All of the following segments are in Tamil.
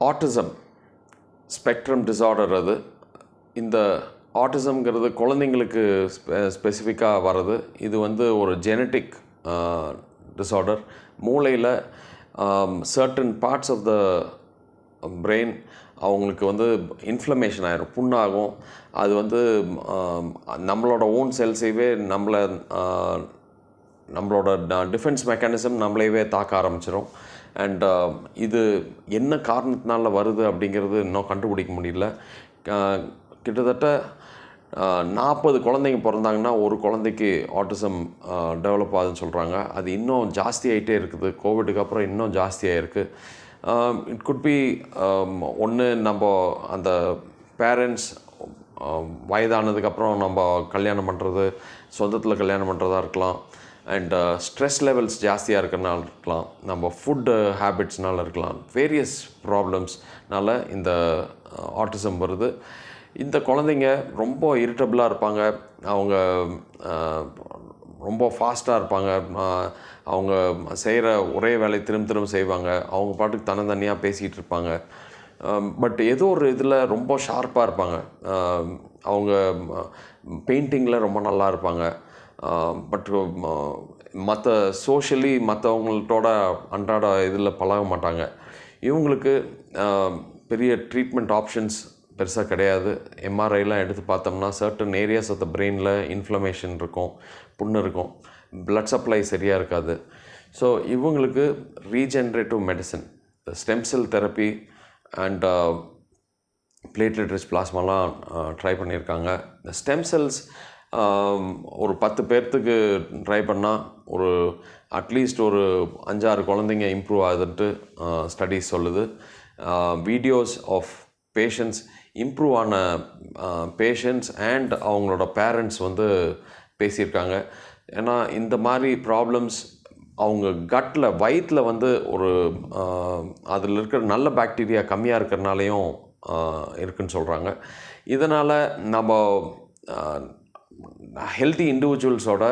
ஆட்டிசம் ஸ்பெக்ட்ரம் டிஸார்டர் அது. இந்த ஆட்டிசம்ங்கிறது குழந்தைங்களுக்கு ஸ்பெ ஸ்பெசிஃபிக்காக வர்றது. இது வந்து ஒரு ஜெனட்டிக் டிஸார்டர் மூளையில் certain parts of the brain அவங்களுக்கு வந்து இன்ஃப்ளமேஷன் ஆயிரும் புண்ணாகும். அது வந்து நம்மளோட ஓன் செல்ஸைவே நம்மளை நம்மளோட டிஃபென்ஸ் மெக்கானிசம் நம்மளையவே தாக்க ஆரம்பிச்சிடும் அண்ட் um, இது என்ன காரணத்தினால வருது அப்படிங்கிறது இன்னும் கண்டுபிடிக்க முடியல. கிட்டத்தட்ட நாற்பது குழந்தைங்க பிறந்தாங்கன்னா ஒரு குழந்தைக்கு ஆட்டிசம் டெவலப் ஆகுதுன்னு சொல்கிறாங்க அது இன்னும் ஜாஸ்தி ஆகிட்டே இருக்குது. கோவிடுக்கு அப்புறம் இன்னும் ஜாஸ்தியாக இருக்குது um, um, it could be ஒன்று நம்ம அந்த பேரண்ட்ஸ் வயதானதுக்கப்புறம் நம்ம கல்யாணம் பண்ணுறது சொந்தத்தில் கல்யாணம் பண்ணுறதா இருக்கலாம். அண்ட் ஸ்ட்ரெஸ் லெவல்ஸ் ஜாஸ்தியாக இருக்கிறனால இருக்கலாம். நம்ம ஃபுட்டு ஹேபிட்ஸ்னால இருக்கலாம். வேரியஸ் ப்ராப்ளம்ஸ்னால இந்த uh, ஆட்டிசம் வருது. இந்த குழந்தைங்க ரொம்ப இரிட்டபிளாக இருப்பாங்க. அவங்க uh, ரொம்ப ஃபாஸ்ட்டாக இருப்பாங்க. அவங்க செய்கிற ஒரே வேலையை திரும்ப திரும்ப செய்வாங்க. அவங்க பாட்டுக்கு தனித்தனியாக பேசிகிட்டு இருப்பாங்க. Um, பட் ஏதோ ஒரு இதில் ரொம்ப ஷார்ப்பாக இருப்பாங்க. Um, அவங்க uh, பெயிண்டிங்கில் ரொம்ப நல்லா இருப்பாங்க. பட் மற்ற சோஷியலி மற்றவங்களோட அன்றாட இதில் பழக மாட்டாங்க. இவங்களுக்கு பெரிய ட்ரீட்மெண்ட் ஆப்ஷன்ஸ் பெருசாக கிடையாது. எம்ஆர்ஐலாம் எடுத்து பார்த்தோம்னா சர்டன் ஏரியாஸ் ஆஃப் த பிரெயினில் இன்ஃப்ளமேஷன் இருக்கும் புண்ணு இருக்கும். ப்ளட் சப்ளை சரியாக இருக்காது. ஸோ இவங்களுக்கு regenerative medicine stem cell therapy and platelet rich பிளாஸ்மாலாம் try பண்ணியிருக்காங்க. இந்த ஸ்டெம் செல்ஸ் ஒரு பத்து பேர்த்துக்கு ட்ரை பண்ணால் ஒரு அட்லீஸ்ட் ஒரு அஞ்சாறு குழந்தைங்க இம்ப்ரூவ் ஆகுதுன்ட்டு ஸ்டடீஸ் சொல்லுது. வீடியோஸ் ஆஃப் பேஷண்ட்ஸ் இம்ப்ரூவ் ஆன பேஷண்ட்ஸ் அண்ட் அவங்களோட பேரண்ட்ஸ் வந்து பேசியிருக்காங்க. ஏன்னா இந்த மாதிரி ப்ராப்ளம்ஸ் அவங்க கட்டில் வயிற்றில் வந்து ஒரு அதில் இருக்கிற நல்ல பாக்டீரியா கம்மியாக இருக்கிறனாலையும் இருக்குன்னு சொல்கிறாங்க இதனால் நம்ம ஹெல்த்தி இண்டிவிஜுவல்ஸோட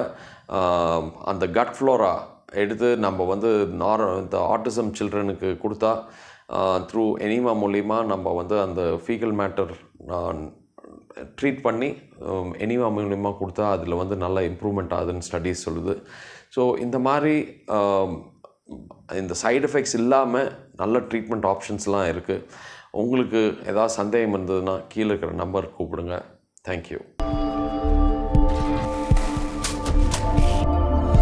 அந்த கட் ஃப்ளோரா எடுத்து நம்ம வந்து நார் இந்த ஆட்டிசம் சில்ட்ரனுக்கு கொடுத்தா த்ரூ எனிமா மூலிமா நம்ம வந்து அந்த ஃபீகல் மேட்டர் ட்ரீட் பண்ணி எனிமா மூலிமா கொடுத்தா அதில் வந்து நல்ல இம்ப்ரூவ்மெண்ட் ஆகுதுன்னு ஸ்டடீஸ் சொல்லுது. ஸோ இந்த மாதிரி இந்த சைடு எஃபெக்ட்ஸ் இல்லாமல் நல்ல ட்ரீட்மெண்ட் ஆப்ஷன்ஸ்லாம் இருக்குது உங்களுக்கு ஏதாவது சந்தேகம் இருந்ததுன்னா கீழே இருக்கிற நம்பர் கூப்பிடுங்க. தேங்க்யூ